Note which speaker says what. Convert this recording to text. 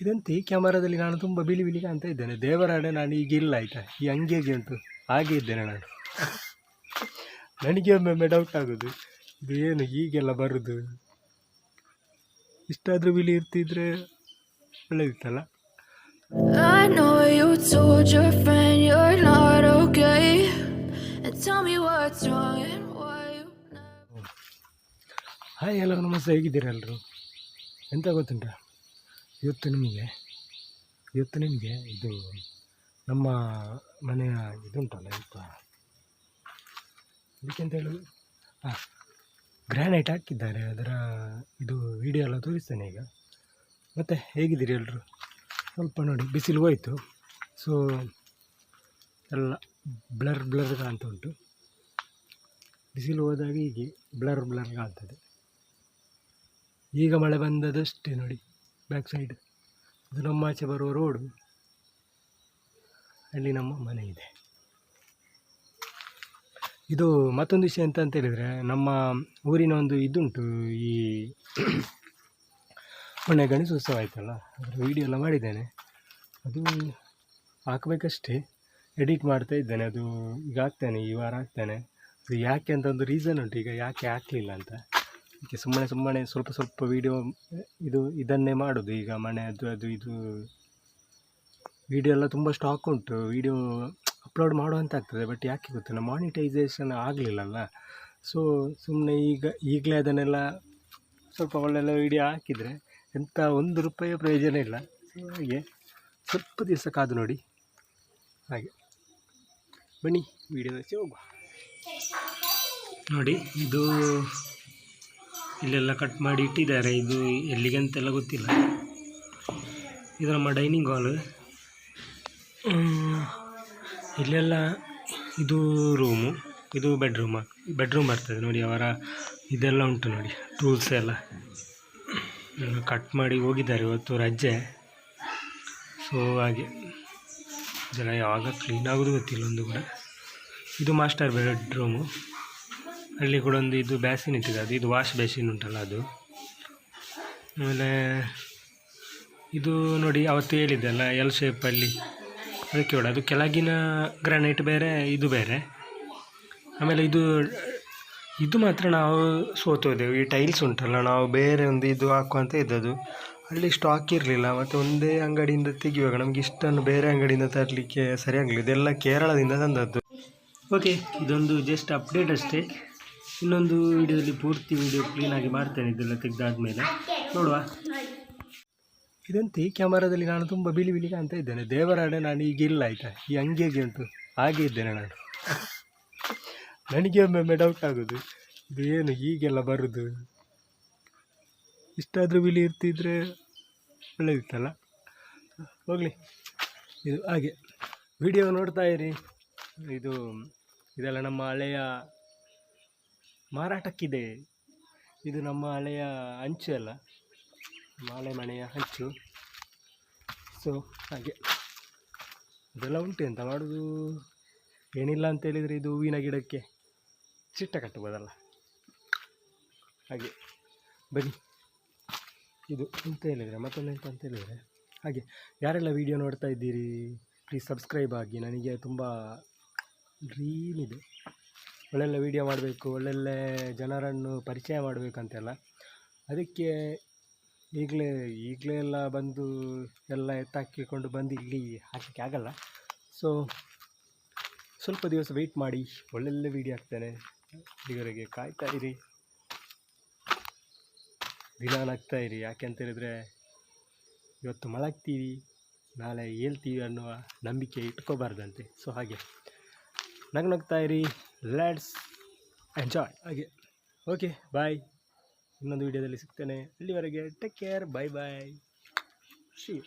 Speaker 1: ಇದಂತೆ ಈ ಕ್ಯಾಮರಾದಲ್ಲಿ ನಾನು ತುಂಬ ಬಿಳಿ ಬಿಳಿ ಕಾಣ್ತಾ ಇದ್ದೇನೆ. ದೇವರಾಣೆ ನಾನು ಈಗ ಇಲ್ಲ ಆಯಿತಾ? ಈ ಅಂಗಿಗೆ ಉಂಟು. ಹಾಗೆ ಇದ್ದೇನೆ ನಾನು. ನನಗೆ ಒಮ್ಮೊಮ್ಮೆ ಡೌಟ್ ಆಗೋದು. ಇದು ಏನು ಹೀಗೆಲ್ಲ ಬರೋದು? ಇಷ್ಟಾದರೂ ಬಿಳಿ ಇರ್ತಿದ್ರೆ ಒಳ್ಳೆದಿತ್ತಲ್ಲ. ಹಾಯ್ ಎಲ್ಲರೂ ನಮಸ್ತೆ. ಹೇಗಿದ್ದೀರಾ ಎಲ್ಲರೂ ಎಂತ ಗೊತ್ತುಂಟ? ಇವತ್ತು ನಿಮಗೆ ಇವತ್ತು ನಿಮಗೆ ಇದು ನಮ್ಮ ಮನೆಯ ಇದುಂಟಲ್ಲ ಇವತ್ತು? ಅದಕ್ಕೆಂತ ಹೇಳೋದು ಹಾಂ ಗ್ರ್ಯಾನೈಟ್ ಹಾಕಿದ್ದಾರೆ. ಅದರ ಇದು ವಿಡಿಯೋ ಎಲ್ಲ ತೋರಿಸ್ತೇನೆ ಈಗ. ಮತ್ತು ಹೇಗಿದ್ದೀರಿ ಎಲ್ಲರೂ ಸ್ವಲ್ಪ ನೋಡಿ, ಬಿಸಿಲು ಹೋಯಿತು. ಸೊ ಎಲ್ಲ ಬ್ಲರ್ ಬ್ಲರ್ ಕಾಣ್ತಾ ಉಂಟು ಬಿಸಿಲು ಹೋದಾಗ ಹೀಗೆ ಬ್ಲರ್ ಬ್ಲರ್ ಕಾಣ್ತದೆ. ಈಗ ಮಳೆ ಬಂದದಷ್ಟೇ ನೋಡಿ. Back side. ಇದು ನಮ್ಮ ಆಚೆ ಬರುವ ರೋಡು. ಅಲ್ಲಿ ನಮ್ಮ ಮನೆ ಇದೆ. ಇದು ಮತ್ತೊಂದು ವಿಷಯ ಅಂತ ಹೇಳಿದರೆ ನಮ್ಮ ಊರಿನ ಒಂದು ಇದುಂಟು, ಈ ಮೊನ್ನೆ ಗಣೇಶೋತ್ಸವ ಆಯ್ತಲ್ಲ, ಅದರ ವೀಡಿಯೋ ಎಲ್ಲ ಮಾಡಿದ್ದೇನೆ. ಅದು ಹಾಕಬೇಕಷ್ಟೇ. ಎಡಿಟ್ ಮಾಡ್ತಾ ಇದ್ದೇನೆ, ಅದು ಈಗ ಹಾಕ್ತೇನೆ, ಈ ವಾರ ಹಾಕ್ತೇನೆ. ಅದು ಯಾಕೆ ಅಂತ ಒಂದು ರೀಸನ್ ಉಂಟು, ಈಗ ಯಾಕೆ ಹಾಕಲಿಲ್ಲ ಅಂತ. ಅದಕ್ಕೆ ಸುಮ್ಮನೆ ಸುಮ್ಮನೆ ಸ್ವಲ್ಪ ಸ್ವಲ್ಪ ವೀಡಿಯೋ ಇದು ಇದನ್ನೇ ಮಾಡೋದು. ಈಗ ಮನೆ ಅದು ಅದು, ಇದು ವೀಡಿಯೋ ಎಲ್ಲ ತುಂಬ ಸ್ಟಾಕ್ ಉಂಟು. ವೀಡಿಯೋ ಅಪ್ಲೋಡ್ ಮಾಡುವಂತ ಆಗ್ತದೆ ಬಟ್ ಯಾಕೆ ಗೊತ್ತಿಲ್ಲ ಮಾನಿಟೈಸೇಷನ್ ಆಗಲಿಲ್ಲಲ್ಲ. ಸೊ ಸುಮ್ಮನೆ ಈಗ, ಈಗಲೇ ಅದನ್ನೆಲ್ಲ ಸ್ವಲ್ಪ ಒಳ್ಳೆಲ್ಲ ವೀಡಿಯೋ ಹಾಕಿದರೆ ಎಂಥ ಒಂದು ರೂಪಾಯಿಯ ಪ್ರಯೋಜನ ಇಲ್ಲ. ಸೊ ಹಾಗೆ ಸ್ವಲ್ಪ ದಿವಸ ಕಾದು ನೋಡಿ. ಹಾಗೆ. ಬನ್ನಿ ವೀಡಿಯೋ ಹೋಗುವ ನೋಡಿ, ಇದು ಇಲ್ಲೆಲ್ಲ ಕಟ್ ಮಾಡಿ ಇಟ್ಟಿದ್ದಾರೆ. ಇದು ಎಲ್ಲಿಗೆ ಅಂತೆಲ್ಲ ಗೊತ್ತಿಲ್ಲ. ಇದು ನಮ್ಮ ಡೈನಿಂಗ್ ಹಾಲ್ ಇಲ್ಲೆಲ್ಲ ಇದು ರೂಮು ಇದು ಬೆಡ್ರೂಮ ಬೆಡ್ರೂಮ್ ಬರ್ತದೆ ನೋಡಿ ಅವರ ಇದೆಲ್ಲ ಉಂಟು ನೋಡಿ ಟೂಲ್ಸ್ ಎಲ್ಲ. ಕಟ್ ಮಾಡಿ ಹೋಗಿದ್ದಾರೆ ಇವತ್ತು ರಜೆ. ಸೊ ಹಾಗೆ. ಜನ ಯಾವಾಗ ಕ್ಲೀನ್ ಆಗೋದು ಗೊತ್ತಿಲ್ಲ ಒಂದು ಕೂಡ. ಇದು ಮಾಸ್ಟರ್ ಬೆಡ್ರೂಮು ಅಲ್ಲಿ ಕೂಡ ಒಂದು ಇದು ಬ್ಯಾಸಿನ್ ಇಟ್ಟಿದೆ ಅದು. ಇದು ವಾಶ್ ಬೇಸಿನ್ ಉಂಟಲ್ಲ ಅದು. ಆಮೇಲೆ ಇದು ನೋಡಿ ಅವತ್ತು ಹೇಳಿದ್ದೆಲ್ಲ ಎಲ್ ಶೇಪಲ್ಲಿ ಅದಕ್ಕೆ ನೋಡಿ ಅದು ಕೆಳಗಿನ ಗ್ರಾನೈಟ್ ಬೇರೆ, ಇದು ಬೇರೆ. ಆಮೇಲೆ ಇದು ಇದು ಮಾತ್ರ ನಾವು ಸೋತೋದೆವು ಈ ಟೈಲ್ಸ್ ಉಂಟಲ್ಲ, ನಾವು ಬೇರೆ ಒಂದು ಇದು ಹಾಕುವಂತ ಇದ್ದದು ಅಲ್ಲಿ ಸ್ಟಾಕ್ ಇರಲಿಲ್ಲ, ಮತ್ತು ಒಂದೇ ಅಂಗಡಿಯಿಂದ ತೆಗಿಯುವಾಗ ನಮಗೆ ಇಷ್ಟನ್ನು ಬೇರೆ ಅಂಗಡಿಯಿಂದ ತರಲಿಕ್ಕೆ ಸರಿಯಾಗಲಿಲ್ಲ ಇದೆಲ್ಲ ಕೇರಳದಿಂದ ತಂದದ್ದು. ಓಕೆ ಇದೊಂದು ಜಸ್ಟ್ ಅಪ್ಡೇಟ್ ಅಷ್ಟೇ. ಇನ್ನೊಂದು ವೀಡಿಯೋದಲ್ಲಿ ಪೂರ್ತಿ ವಿಡಿಯೋ ಕ್ಲೀನಾಗಿ ಮಾಡ್ತೇನೆ ಇದೆಲ್ಲ ತೆಗೆದಾದ್ಮೇಲೆ. ನೋಡುವ. ಇದಂತೆ ಕ್ಯಾಮರಾದಲ್ಲಿ ನಾನು ತುಂಬ ಬಿಳಿ ಬಿಳಿ ಕಾಣ್ತಾ ಇದ್ದೇನೆ. ದೇವರಾಣೆ ನಾನು ಈಗ ಇಲ್ಲ ಆಯಿತಾ? ಈ ಅಂಗಿಗೆ ಉಂಟು ಹಾಗೆ ಇದ್ದೇನೆ ನಾನು. ನನಗೆ ಒಮ್ಮೊಮ್ಮೆ ಡೌಟ್ ಆಗೋದು. ಇದು ಏನು ಹೀಗೆಲ್ಲ ಬರೋದು? ಇಷ್ಟಾದರೂ ಬಿಳಿ ಇರ್ತಿದ್ರೆ ಒಳ್ಳೆದಿತ್ತಲ್ಲ? ಹೋಗಲಿ. ಇದು ಹಾಗೆ. ವಿಡಿಯೋ ನೋಡ್ತಾ ಇರಿ. ಇದು ಇದೆಲ್ಲ ನಮ್ಮ ಹಳೆಯ ಮಾರಾಟಕ್ಕಿದೆ. ಇದು ನಮ್ಮ ಹಳೆಯ ಹಂಚು ಅಲ್ಲ ಹಳೆ ಮನೆಯ ಹಂಚು ಸೊ ಹಾಗೆ. ಅದೆಲ್ಲ ಉಂಟು, ಎಂತ ಮಾಡೋದು? ಏನಿಲ್ಲ ಅಂತ ಹೇಳಿದರೆ ಇದು ಹೂವಿನ ಗಿಡಕ್ಕೆ ಚಿಟ್ಟ ಕಟ್ಟಬೋದಲ್ಲ ಹಾಗೆ. ಬನ್ನಿ. ಇದು ಅಂತ ಹೇಳಿದರೆ, ಮತ್ತೊಂದು ಎಂತ ಅಂತ ಹೇಳಿದರೆ, ಹಾಗೆ. ಯಾರೆಲ್ಲ ವೀಡಿಯೋ ನೋಡ್ತಾ ಇದ್ದೀರಿ ಪ್ಲೀಸ್ ಸಬ್ಸ್ಕ್ರೈಬ್ ಆಗಿ. ನನಗೆ ತುಂಬ ಡ್ರೀಮ್ ಇದೆ. ಒಳ್ಳೊಳ್ಳೆ ವೀಡಿಯೋ ಮಾಡಬೇಕು, ಒಳ್ಳೊಳ್ಳೆ ಜನರನ್ನು ಪರಿಚಯ ಮಾಡಬೇಕಂತೆಲ್ಲ. ಅದಕ್ಕೆ ಈಗಲೇ ಈಗಲೇ ಎಲ್ಲ ಬಂದು ಎಲ್ಲ ಎತ್ತಾಕಿಕೊಂಡು ಬಂದು ಇಲ್ಲಿ ಹಾಕಲಿಕ್ಕೆ ಆಗಲ್ಲ. ಸೊ ಸ್ವಲ್ಪ ದಿವಸ ವೆಯ್ಟ್ ಮಾಡಿ, ಒಳ್ಳೊಳ್ಳೆ ವೀಡಿಯೋ ಹಾಕ್ತೇನೆ. ಇಲ್ಲಿವರೆಗೆ ಕಾಯ್ತಾ ಇರಿ. ದಿನ ನಗ್ತಾ ಇರಿ. ಯಾಕೆ ಅಂತ ಹೇಳಿದರೆ, ಇವತ್ತು ಮಲಗ್ತೀವಿ, ನಾಳೆ ಏಳ್ತೀವಿ ಅನ್ನುವ ನಂಬಿಕೆ ಇಟ್ಕೋಬಾರ್ದಂತೆ. ಸೊ ಹಾಗೆ. ನಗು ಇರಿ. ಲೆಟ್ಸ್ ಎಂಜಾಯ್ ಹಾಗೆ ಓಕೆ ಬಾಯ್ ಇನ್ನೊಂದು ವಿಡಿಯೋದಲ್ಲಿ ಸಿಗ್ತೇನೆ. ಇಲ್ಲಿವರೆಗೆ take care bye bye she